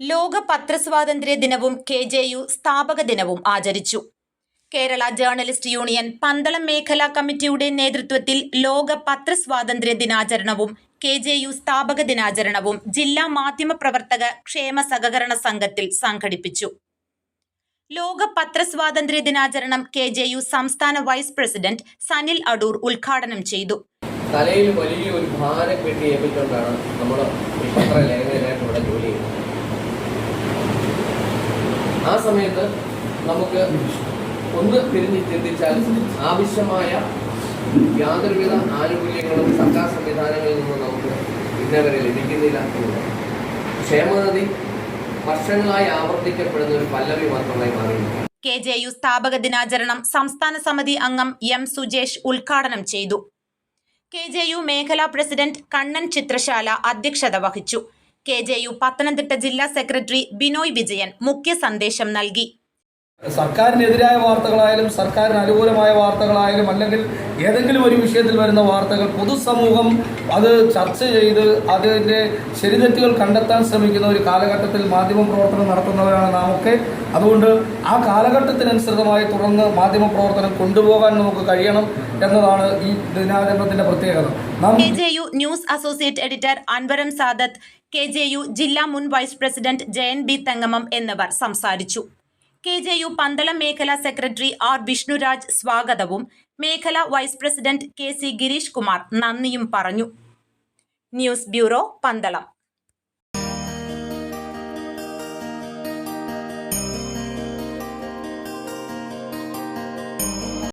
ലോക പത്രസ്വാതന്ത്ര്യ ദിനവും K J U സ്ഥാപക ദിനവും ആചരിച്ചു. കേരള ജേർണലിസ്റ്റ് യൂണിയൻ പന്തളം മേഖലാ കമ്മിറ്റിയുടെ നേതൃത്വത്തിൽ ലോക പത്രസ്വാതന്ത്ര്യ ദിനാചരണവും കെ ജെ യു സ്ഥാപക ദിനാചരണവും ജില്ലാ മാധ്യമപ്രവർത്തക ക്ഷേമ സഹകരണ സംഘത്തിൽ സംഘടിപ്പിച്ചു. ലോക പത്രസ്വാതന്ത്ര്യ ദിനാചരണം കെ ജെ യു സംസ്ഥാന വൈസ് പ്രസിഡന്റ് സനിൽ അടൂർ ഉദ്ഘാടനം ചെയ്തു. തലയിൽ വലിയ ഒരു ഭാരം കെട്ടി ഏൽപ്പിച്ചുകൊണ്ടാണ് നമ്മൾ ഇവിടെ ജോലി ചെയ്യുന്നത്. ആ സമയത്ത് നമുക്ക് ഒന്ന് തിരിഞ്ഞ് ചിന്തിച്ചാൽ ആവശ്യമായ യാതൊരുവിധ ആനുകൂല്യങ്ങളും സർക്കാർ സംവിധാനങ്ങളിൽ നിന്നും നമുക്ക് ഇന്നവരെ ലഭിക്കുന്നില്ല. ക്ഷേമനിധി വർഷങ്ങളായി ആവർത്തിക്കപ്പെടുന്ന ഒരു പല്ലവി മാത്രമായി മാറിയിട്ടുണ്ട് കെ ജെ യു സ്ഥാപക ദിനാചരണം സംസ്ഥാന സമിതി അംഗം എം സുജേഷ് ഉദ്ഘാടനം ചെയ്തു. കെ ജെ യു മേഖലാ പ്രസിഡന്റ് കണ്ണൻ ചിത്രശാല അധ്യക്ഷത വഹിച്ചു. കെ ജെ യു പത്തനംതിട്ട ജില്ലാ സെക്രട്ടറി ബിനോയ് വിജയൻ മുഖ്യ സന്ദേശം നൽകി. സർക്കാരിനെതിരായ വാർത്തകളായാലും സർക്കാരിന് അനുകൂലമായ വാർത്തകളായാലും അല്ലെങ്കിൽ ഏതെങ്കിലും ഒരു വിഷയത്തിൽ വരുന്ന വാർത്തകൾ പൊതുസമൂഹം അത് ചർച്ച ചെയ്ത് അതിന്റെ ശരിതെറ്റുകൾ കണ്ടെത്താൻ ശ്രമിക്കുന്ന ഒരു കാലഘട്ടത്തിൽ മാധ്യമ പ്രവർത്തനം നടത്തുന്നവരാണ് നാമൊക്കെ. അതുകൊണ്ട് ആ കാലഘട്ടത്തിനനുസൃതമായി തുടർന്ന് മാധ്യമ പ്രവർത്തനം കൊണ്ടുപോകാൻ നമുക്ക് കഴിയണം എന്നതാണ് ഈ ദിനാചരണത്തിന്റെ പ്രത്യേകത. K J U news associate editor Anvaram Sadath K J U ജില്ലാ മുൻ vice president Jayan B Thengamam എന്നിവർ സംസാരിച്ചു. കെ ജെ യു പന്തളം മേഖലാ സെക്രട്ടറി ആർ വിഷ്ണുരാജ് സ്വാഗതവും. മേഖലാ vice president K C Girish Kumar നന്ദിയും പറഞ്ഞു. News bureau Pandalam.